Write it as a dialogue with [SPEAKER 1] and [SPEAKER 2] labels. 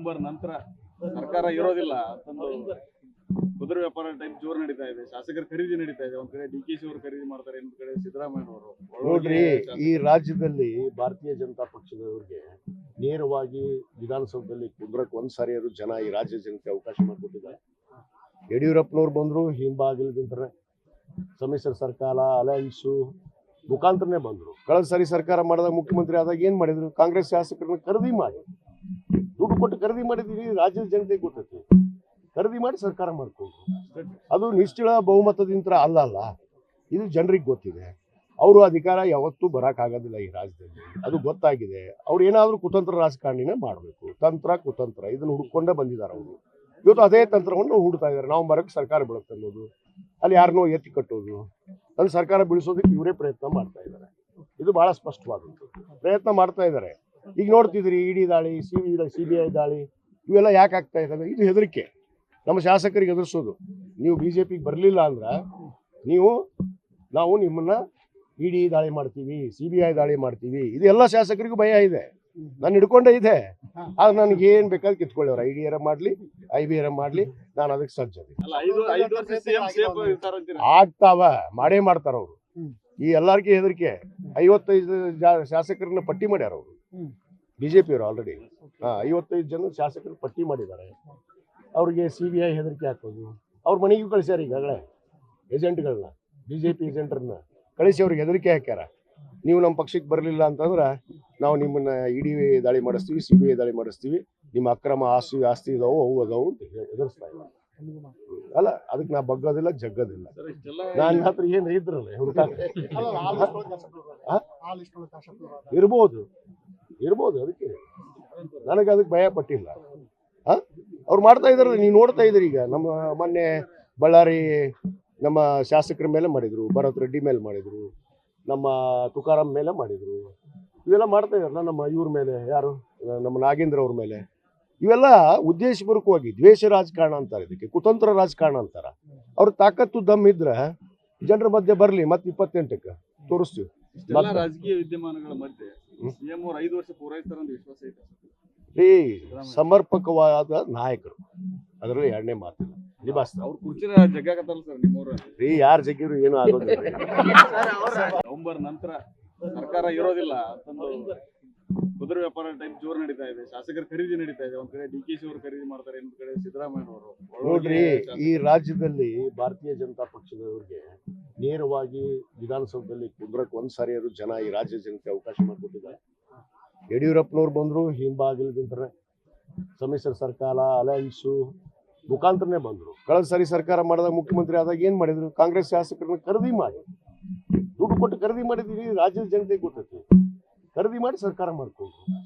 [SPEAKER 1] November ನಂತರ ಸರ್ಕಾರ ಇರೋದಿಲ್ಲ. ಕುದುರೆ ವ್ಯಾಪಾರ ಟೈಪ್ ಜೋರ್ ನಡೀತಾ ಇದೆ. ಶಾಸಕರ ಖರೀದಿ ನಡೀತಾ ಇದೆ. ಒಂದ್ ಕಡೆ ಡಿ ಕೆ ಶಿ ಅವರು ಖರೀದಿ ಮಾಡ್ತಾರೆ ಇನ್ನೊಂದ್ ಕಡೆ ಸಿದ್ದರಾಮಯ್ಯ ಅವರು
[SPEAKER 2] ನೋಡ್ರಿ ಈ ರಾಜ್ಯದಲ್ಲಿ ಭಾರತೀಯ ಜನತಾ ಪಕ್ಷದವ್ರಿಗೆ ನೇರವಾಗಿ ವಿಧಾನಸೌಧದಲ್ಲಿ ಕುಂದ್ರಕ್ ಒಂದ್ ಸಾರಿ ಜನ ಈ ರಾಜ್ಯ ಜನಕ್ಕೆ ಅವಕಾಶ ಮಾಡಿಕೊಟ್ಟಿದ್ದಾರೆ. ಯಡಿಯೂರಪ್ಪನವ್ರು ಬಂದ್ರು ಹಿಂಬಾಗಿಲಿಂದ ಸಮ್ಮಿಶ್ರ ಸರ್ಕಾರ ಅಲಯನ್ಸು ಮುಖಾಂತರನೇ ಬಂದ್ರು. ಕಳೆದ ಸರಿ ಸರ್ಕಾರ ಮಾಡಿದಾಗ ಮುಖ್ಯಮಂತ್ರಿ ಆದಾಗ ಏನ್ ಮಾಡಿದ್ರು? ಕಾಂಗ್ರೆಸ್ ಶಾಸಕರನ್ನ ಖರೀದಿ ಮಾಡಿ. ಕೊಟ್ಟು ಖರೀದಿ ಮಾಡಿದೀವಿ ರಾಜ್ಯದ ಜನತೆಗೆ ಗೊತ್ತೈತಿ. ಖರೀದಿ ಮಾಡಿ ಸರ್ಕಾರ ಮಾಡ್ಕೊಂಡ್ರು. ಅದು ನಿಶ್ಚಳ ಬಹುಮತದಿಂದ ಅಲ್ಲ ಅಲ್ಲ, ಇದು ಜನರಿಗೆ ಗೊತ್ತಿದೆ. ಅವರು ಅಧಿಕಾರ ಯಾವತ್ತೂ ಬರೋಕ್ಕಾಗೋದಿಲ್ಲ ಈ ರಾಜ್ಯದಲ್ಲಿ. ಅದು ಗೊತ್ತಾಗಿದೆ. ಅವ್ರು ಏನಾದರೂ ಕುತಂತ್ರ ರಾಜಕಾರಣಿನೇ ಮಾಡಬೇಕು. ತಂತ್ರ, ಕುತಂತ್ರ, ಇದನ್ನು ಹುಡ್ಕೊಂಡೇ ಬಂದಿದ್ದಾರೆ ಅವರು. ಇವತ್ತು ಅದೇ ತಂತ್ರವನ್ನು ಹುಡ್ತಾ ಇದ್ದಾರೆ. ನಾವು ಸರ್ಕಾರ ಬೀಳುತ್ತೆ ಅನ್ನೋದು. ಅಲ್ಲಿ ಯಾರನ್ನೋ ಎತ್ತಿ ಕಟ್ಟೋದು. ಅಲ್ಲಿ ಸರ್ಕಾರ ಬೀಳಿಸೋದಕ್ಕೆ ಇವರೇ ಪ್ರಯತ್ನ ಮಾಡ್ತಾ ಇದ್ದಾರೆ. ಇದು ಬಹಳ ಸ್ಪಷ್ಟವಾದದ್ದು. ಪ್ರಯತ್ನ ಮಾಡ್ತಾ ಇದ್ದಾರೆ. ಈಗ ನೋಡ್ತಿದ್ರಿ ಇಡಿ ದಾಳಿ C B C B I ದಾಳಿ ಇವೆಲ್ಲ ಯಾಕೆ ಆಗ್ತಾ ಇದ್ದಾವೆ? ಇದು ಹೆದರಿಕೆ. ನಮ್ಮ ಶಾಸಕರಿಗೆ ಎದುರಿಸೋದು ನೀವು ಬಿ ಜೆ ಪಿಗೆ ಬರಲಿಲ್ಲ ಅಂದ್ರೆ ನೀವು ನಾವು ನಿಮ್ಮನ್ನ ಇಡಿ ದಾಳಿ ಮಾಡ್ತೀವಿ ಸಿ ಬಿ ಐ ದಾಳಿ ಮಾಡ್ತೀವಿ. ಇದು ಎಲ್ಲ ಶಾಸಕರಿಗೂ ಭಯ ಇದೆ. ನಾನು ಹಿಡ್ಕೊಂಡೇ ಇದೆ. ಆದ್ರೆ ನನಗೆ ಏನ್ ಬೇಕಾದ್ರೆ ಕಿತ್ಕೊಳ್ಳೋರು. ಐ ಡಿ ಆರ್ ಮಾಡ್ಲಿ ಐ ಬಿ ಆರ್ ಮಾಡ್ಲಿ ನಾನು ಅದಕ್ಕೆ ಸಜ್ಜದೆ ಆಗ್ತಾವ ಮಾಡೇ ಮಾಡ್ತಾರ ಅವರು. ಈ ಎಲ್ಲಾರ್ಗಿ ಹೆದರಿಕೆ. ಐವತ್ತೈದು ಜಾ- ಶಾಸಕರನ್ನ ಪಟ್ಟಿ ಮಾಡ್ಯಾರ ಅವರು. ಬಿಜೆಪಿ ಅವರು ಆಲ್ರೆಡಿ ಹಾ ಐವತ್ತೈದು ಜನ ಶಾಸಕರು ಪಟ್ಟಿ ಮಾಡಿದ್ದಾರೆ. ಅವ್ರಿಗೆ ಸಿ ಬಿ ಐ ಹೆದರಿಕೆ ಹಾಕೋದು. ಅವ್ರ ಮನೆಗೂ ಕಳಿಸ್ಯಾರ ಈಗಾಗಲೇ. ಏಜೆಂಟ್ಗಳನ್ನ ಬಿ ಜೆ ಪಿ ಏಜೆಂಟ್ರನ್ನ ಕಳಿಸಿ ಅವ್ರಿಗೆ ಹೆದರಿಕೆ ಹಾಕ್ಯಾರ. ನೀವು ನಮ್ಮ ಪಕ್ಷಕ್ಕೆ ಬರಲಿಲ್ಲ ಅಂತಂದ್ರೆ ನಾವು ನಿಮ್ಮನ್ನ ಇಡಿ ದಾಳಿ ಮಾಡಿಸ್ತೀವಿ ಸಿ ಬಿ ಐ ದಾಳಿ ಮಾಡಿಸ್ತೀವಿ. ನಿಮ್ಮ ಅಕ್ರಮ ಆಸ್ತಿ ಆಸ್ತಿ ಇದಾವು ಅವು ಅದಾವು ಅಂತ ಎದುರಿಸ್ತಾ ಇಲ್ಲ. ಅಲ್ಲ ಅದಕ್ಕೆ ನಾ ಬಗ್ಗೋದಿಲ್ಲ ಜಗ್ಗೋದಿಲ್ಲ.
[SPEAKER 1] ನಾನು
[SPEAKER 2] ನನ್ನ ಹತ್ರ ಏನು ಇದ್ರಲ್ಲ ಇರ್ಬೋದು. ಇರ್ಬೋದು ಅದಕ್ಕೆ. ನನಗೆ ಅದಕ್ಕೆ ಭಯ ಪಟ್ಟಿಲ್ಲ? ಅವ್ರು ಮಾಡ್ತಾ ಇದಾರೆ ನೀವು ನೋಡ್ತಾ ಇದ್ದೀರಿ ಈಗ. ನಮ್ಮ ಮೊನ್ನೆ ಬಳ್ಳಾರಿ ನಮ್ಮ ಶಾಸಕರ ಮೇಲೆ ಮಾಡಿದ್ರು ಭರತ್ ರೆಡ್ಡಿ ಮೇಲೆ ಮಾಡಿದ್ರು ನಮ್ಮ ತುಕಾರಾಮ್ ಮೇಲೆ ಮಾಡಿದ್ರು. ಇವೆಲ್ಲ ಮಾಡ್ತಾ ಇದಾರಲ್ಲ ನಮ್ಮ ಇವ್ರ ಮೇಲೆ ಯಾರು? ನಮ್ಮ ನಾಗೇಂದ್ರ ಅವ್ರ ಮೇಲೆ. ಇವೆಲ್ಲ ಉದ್ದೇಶಪೂರ್ವಕವಾಗಿ ದ್ವೇಷ ರಾಜಕಾರಣ ಅಂತಾರೆ ಇದಕ್ಕೆ ಕುತಂತ್ರ ರಾಜಕಾರಣ ಅಂತಾರ. ಅವ್ರ ತಾಕತ್ತು ದಮ್ ಇದ್ರೆ ಜನರ ಮಧ್ಯೆ ಬರಲಿ ಮತ್ತೆ ಇಪ್ಪತ್ತೆಂಟಕ್ಕೆ ತೋರಿಸ್ತೀವಿ.
[SPEAKER 1] ರಾಜಕೀಯ ವಿದ್ಯಮಾನಗಳ ಮಧ್ಯೆ. ಸಿಎಂ ಅವ್ರು ಐದು ವರ್ಷ ಪೂರೈಸ್ತಾರ ಅಂತ ವಿಶ್ವಾಸ ಐತೆ
[SPEAKER 2] ಸಮರ್ಪಕವಾದ ನಾಯಕರು. ಅದರಲ್ಲಿ ಎರಡನೇ ಮಾತಿಲ್ಲ. ನಿಭಾಯಿಸ್ತಾರೆ
[SPEAKER 1] ಅವ್ರ ಕುರ್ಚಿನ ಜಗ್ಗಾಕತ್ತಾರಲ್ಲ ಸರ್ ನಿಮ್ಮವ್ರ.
[SPEAKER 2] ರೀ ಯಾರು ಜಗ್ಗಿರು ಏನು ಆಗೋದಿಲ್ಲ.
[SPEAKER 1] ನವೆಂಬರ್ ನಂತರ ಸರ್ಕಾರ ಇರೋದಿಲ್ಲ. ಅಂತಂದು ಕುದುರೆ ವ್ಯಾಪಾರ ಟೈಪ್ ಜೋರ್ ನಡೀತಾ ಇದೆ. ಶಾಸಕರ ಖರೀದಿ ನಡೀತಾ ಇದೆ. ಒಂದ್ ಕಡೆ ಡಿ ಕೆ ಶಿ ಅವರು ಖರೀದಿ ಮಾಡ್ತಾರೆ ಇನ್ನೊಂದ್ ಕಡೆ ಸಿದ್ದರಾಮಯ್ಯ ಅವರು.
[SPEAKER 2] ನೋಡ್ರಿ ಈ ರಾಜ್ಯದಲ್ಲಿ ಭಾರತೀಯ ಜನತಾ ಪಕ್ಷದವ್ರಿಗೆ ನೇರವಾಗಿ ವಿಧಾನಸೌಧದಲ್ಲಿ ಕುಂದ್ರಕ್ ಒಂದ್ ಅವರು ಜನ ಈ ರಾಜ್ಯ ಜನತೆ ಅವಕಾಶ ಮಾಡಿಕೊಟ್ಟಿದ್ದಾರೆ. ಯಡಿಯೂರಪ್ಪನವ್ರು ಬಂದ್ರು ಹಿಂಬಾಗಿಲಿಂದ ಸಮ್ಮಿಶ್ರ ಸರ್ಕಾರ, ಅಲಯನ್ಸು ಮುಖಾಂತರನೇ ಬಂದ್ರು. ಕಳೆದ ಸಾರಿ ಸರ್ಕಾರ ಮಾಡಿದಾಗ ಮುಖ್ಯಮಂತ್ರಿ ಆದಾಗ ಏನ್ ಮಾಡಿದ್ರು? ಕಾಂಗ್ರೆಸ್ ಶಾಸಕರನ್ನ ಖರೀದಿ ಮಾಡಿ. ದುಡ್ಡು ಕೊಟ್ಟು ಖರೀದಿ ಮಾಡಿದೀವಿ ರಾಜ್ಯದ ಜನತೆಗೆ ಗೊತ್ತೈತಿ. ಖರೀದಿ ಮಾಡಿ ಸರ್ಕಾರ ಮಾಡ್ಕೊಂಡ್ರು.